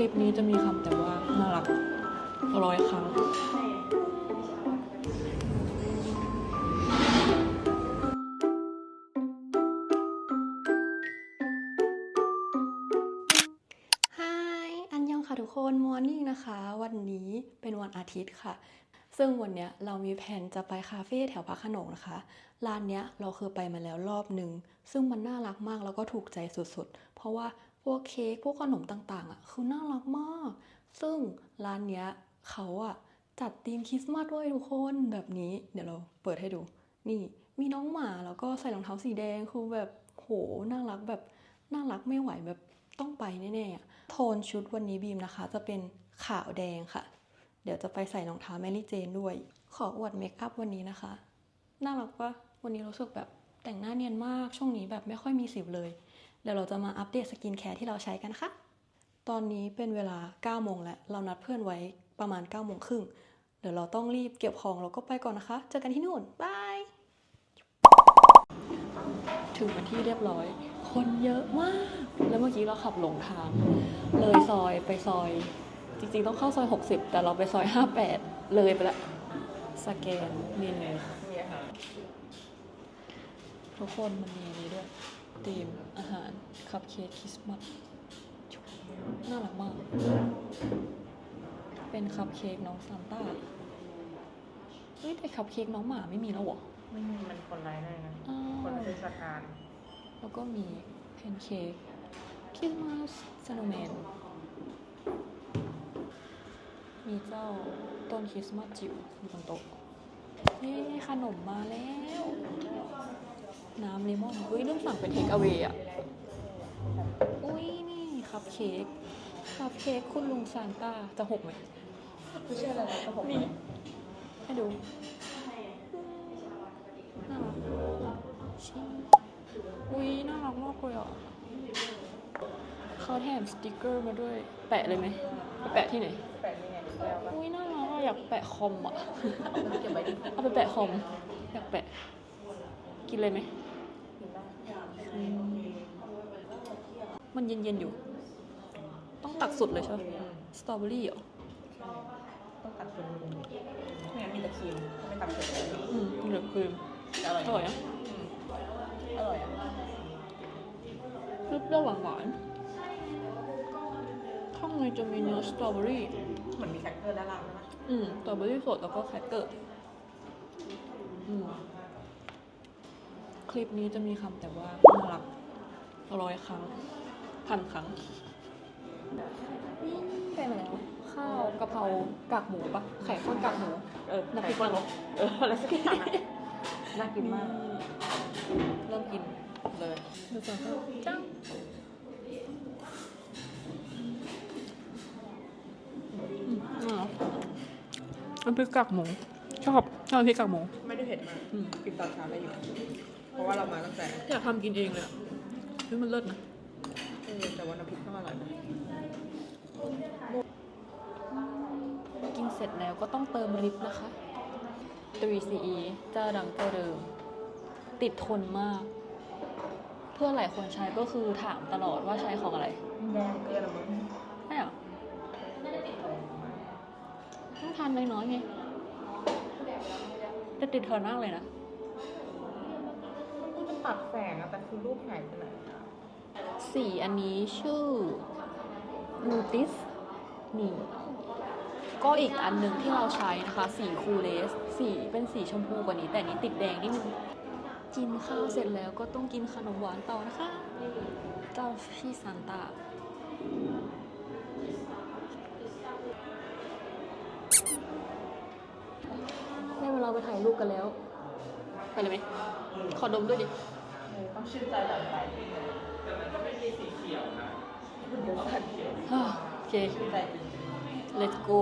คลิปนี้จะมีคำแต่ว่าน่ารักร้อยครั้งฮายอันยองค่ะทุกคนมอร์นิ่งนะคะ วันนี้เป็นวันอาทิตย์ค่ะ ซึ่งวันนี้เรามีแผนจะไปคาเฟ่แถวพระขนงนะคะ ร้านเนี้ยเราเคยไปมาแล้วรอบหนึ่ง ซึ่งมันน่ารักมากแล้วก็ถูกใจสุดๆ เพราะว่า วกเค้กพวกขนมต่างๆอะคือน่ารักมาก ซึ่งร้านเนี้ยเขาอะจัดธีมคริสต์มาสด้วยทุกคนแบบนี้ เดี๋ยวเราเปิดให้ดู นี่มีน้องหมาแล้วก็ใส่รองเท้าสีแดงคือแบบโหน่ารักแบบน่ารักไม่ไหวแบบต้องไปแน่ๆอะโทนชุดวันนี้บีมนะคะ จะเป็นขาวแดงค่ะ เดี๋ยวจะไปใส่รองเท้าแมรี่เจนด้วย ขออวดเมคอัพวันนี้นะคะ น่ารักปะวันนี้รู้สึกแบบแต่งหน้าเนียนมากช่วงนี้แบบไม่ค่อยมีสิวเลย ดี๋ยวเราจะมาอัปเดตสกินแคร์ที่เราใช้กันค่ะตอนนี้เป็นเวลา9โมงแล้วเรานัดเพื่อนไว้ประมาณ9โมงครึ่งเดี๋ยวเราต้องรีบเก็บของแล้วก็ไปก่อนนะคะ เจอกันที่นู่นบายถึงเป็นที่เรียบร้อย คนเยอะมาก แล้วเมื่อกี้เราขับหลงทาง เลยซอยไปซอย จริงๆต้องเข้าซอย 60 แต่เราไปซอย 58 เลยไปละสแกนนี่เลยมีอาหารทุกคนมันมีอันนี้ด้วย ธีมอาหารคัพเค้กคริสต์มาสน่ารักมาก เป็นคัพเค้กน้องซานต้าเฮ้ยแต่คัพเค้กน้องหมาไม่มีแล้วเหรอไม่มีมันคนไร้ได้นะอ้าคนวเทศกาลแล้วก็มีแพนเค้กคริสต์มาสสโนว์แมนมีเจ้าต้นคริสต์มาสจิ๋วอยู่บนโต๊ะเย้ขนมมาแล้ว น้ำเลมอนเฮ้ยเริ่มสั่งเป็นเทคเอา a y อะ อุ้ยนี่คัพเค้กคัพเค้กคุณลุงซานต้าจะหกไหมไม่ใช่อะไรนะก็ผมนี่ให้ดูน่ารักชิอุ้ยน่ารักมากเลยอะเขาแถมสติกเกอร์มาด้วย แปะเลยไหมไปแปะที่ไหนแปะนี่ไงแล้วก็อุ้ยน่ารักอะอยากแปะคอมอะเก็บไว้ดีเอาไปแปะคอมอยากแปะกินเลยไหมกินได้อื มมันเย็นๆอยู่ ต้องตักสุดเลยใช่ไหมสตรอเบอรี่เหรอต้องตัดเป็นรูไม่งั้นมีแต่ครีมถ้าไม่ตัดเสร็จอืมเหลือครีมอร่อยอร่อยอะอืมอร่อยอะเปรี้ยวๆหวานๆข้างในจะมีเนื้อสตรอเบอรี่เหมือนมีแครกเกอร์ด้านล่างนะอืมสตรอเบอรี่สดแล้วก็แครกเกอร์อืม คลิปนี้จะมีคำแต่ว่าน่ารักร้อยครั้งพันครั้งนี่ไปมาแล้วข้าวกะเพรากากหมูปะไข่ข้นกากหมูเออน้ำพริกปลาลกเอออะไรสักอย่างอะน่ากินมาก เริ่มกินเลยดูก่อนค่ะจังอืมอืมน้ำพริกกากหมู ชอบชอบน้ำพริกกากหมู ไม่ได้เผ็ดมากอืมกินตอนเช้าได้อยู่ เพราะว่าเรามาตั้งแต่อยากทำกินเองเลยอะเฮ้ยมันเลิศนะเออแต่ว่าน้ำพริกต้องอร่อยนะกินเสร็จแล้วก็ต้องเติมลิปนะคะ 3CE เจ้าดังเจ้าเดิม ติดทนมาก เพื่อนหลายคนใช้ก็คือถามตลอดว่าใช้ของอะไรแดงเกลือละมึงใช่เหรอต้องทานน้อยๆไงแต่ติดทนมากเลยนะมันจะ ปรับแสงอะแต่คือรูปหายไปไหนอะสีอันนี้ชื่อ Lutis นี่ ก็อีกอันหนึ่งที่เราใช้นะคะ สีคูเลส สีเป็นสีชมพูกว่านี้ แต่นี้ติดแดงนิดนึงกินข้าวเสร็จแล้วก็ต้องกินขนมหวานต่อนะคะ เจ้าพี่ซานตาได้เวลาไปถ่ายรูปกันแล้ว ไปเลยไหม ขอดมด้วยดิเออต้องชื่นใจหลังไปแต่มันก็ไม่มีสีเขียวนะเดี๋ยวสันเขียวอ่าโอเค ชื่นใจจริง let's go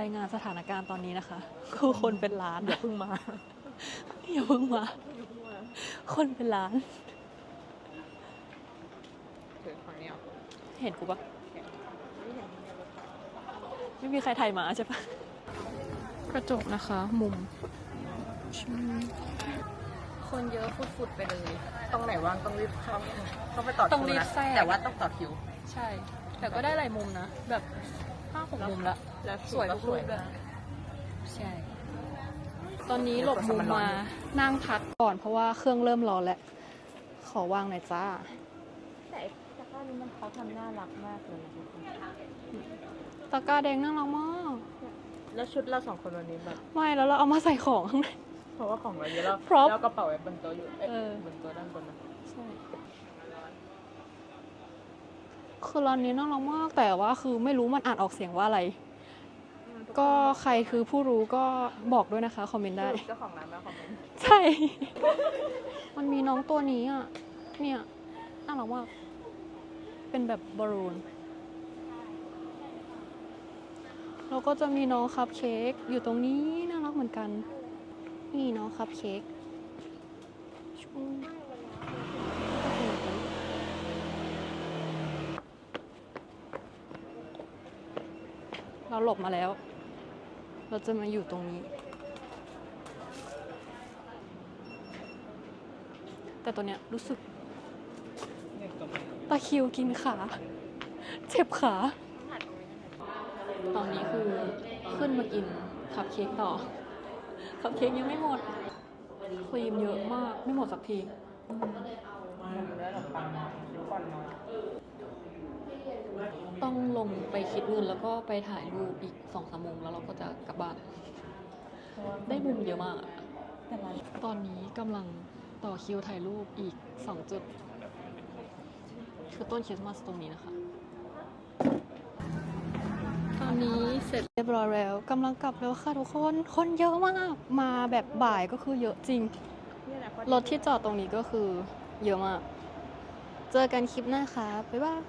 รายงานสถานการณ์ตอนนี้นะคะคือคนเป็นล้านๆอย่าเพิ่งมา อย่าเพิ่งมา คนเป็นล้าน ถือของเนี่ยเห็นกูปะไม่มีใครถ่ายหมาใช่ปะกระจกนะคะ มุม คนเยอะฟุดๆไปเลย ตรงไหนว่างต้องรีบเข้าต้องไปต่อต้องคิวรีบนะแทรก แต่ว่าต้องต่อคิว ใช่ แต่ก็ได้หลายมุมนะ แบบห้าหกมุมละ แล้วสวยทุกรูปด้เลยใช่ ตอนนี้หลบมุมมานั่งพักก่อนเพราะว่าเครื่องเริ่มร้อนแล้ว ขอวางหน่อยจ้า แต่ตะกร้านี้มันเขาทำน่ารักมากเลยนะทุกคนตะกร้าแดงน่ารักมาก แล้วชุดเราสองคนวันนี้แบบ ไม่แล้วเราเอามาใส่ของข้างใน เพราะว่าของเราเยอะแล้ว Prop แล้วกระเป๋าไว้บนโต๊ะอยู่เอ้ยเออ บนโต๊ะด้านบนนะใช่คือร้านนี้น่ารักมากแต่ว่าคือไม่รู้มันอ่านออกเสียงว่าอะไร ก็ใครคือผู้รู้ก็บอกด้วยนะคะ คอมเมนต์ได้ เจ้าของร้านมาคอมเมนต์ใช่ มันมีน้องตัวนี้อะ เนี่ยน่ารักมาก เป็นแบบบอลลูน แล้วก็จะมีน้องคัพเค้กอยู่ตรงนี้น่ารักเหมือนกัน นี่น้องคัพเค้กชูเราหลบมาแล้ว เราจะมาอยู่ตรงนี้ แต่ตัวเนี้ยรู้สึก ตะคิวกินขา เจ็บขา ตอนนี้คือขึ้นมากินคัพเค้กต่อ คัพเค้กยังไม่หมดครีมเยอะมากไม่หมดสักทีต้องลงไปคิดเงินแล้วก็ไปถ่ายรูปอีกสองสามโมงแล้วเราก็จะกลับบ้าน ได้มุมเยอะมาก ตอนนี้กำลังต่อคิวถ่ายรูปอีกสองจุด คือต้นคริสต์มาสตรงนี้นะคะ นี้เสร็จเรียบร้อยแล้วกำลังกลับแล้วค่ะทุกคน คนเยอะมาก มาแบบบ่ายก็คือเยอะจริง รถที่จอดตรงนี้ก็คือเยอะมาก เจอกันคลิปหน้าค่ะ บ๊ายบาย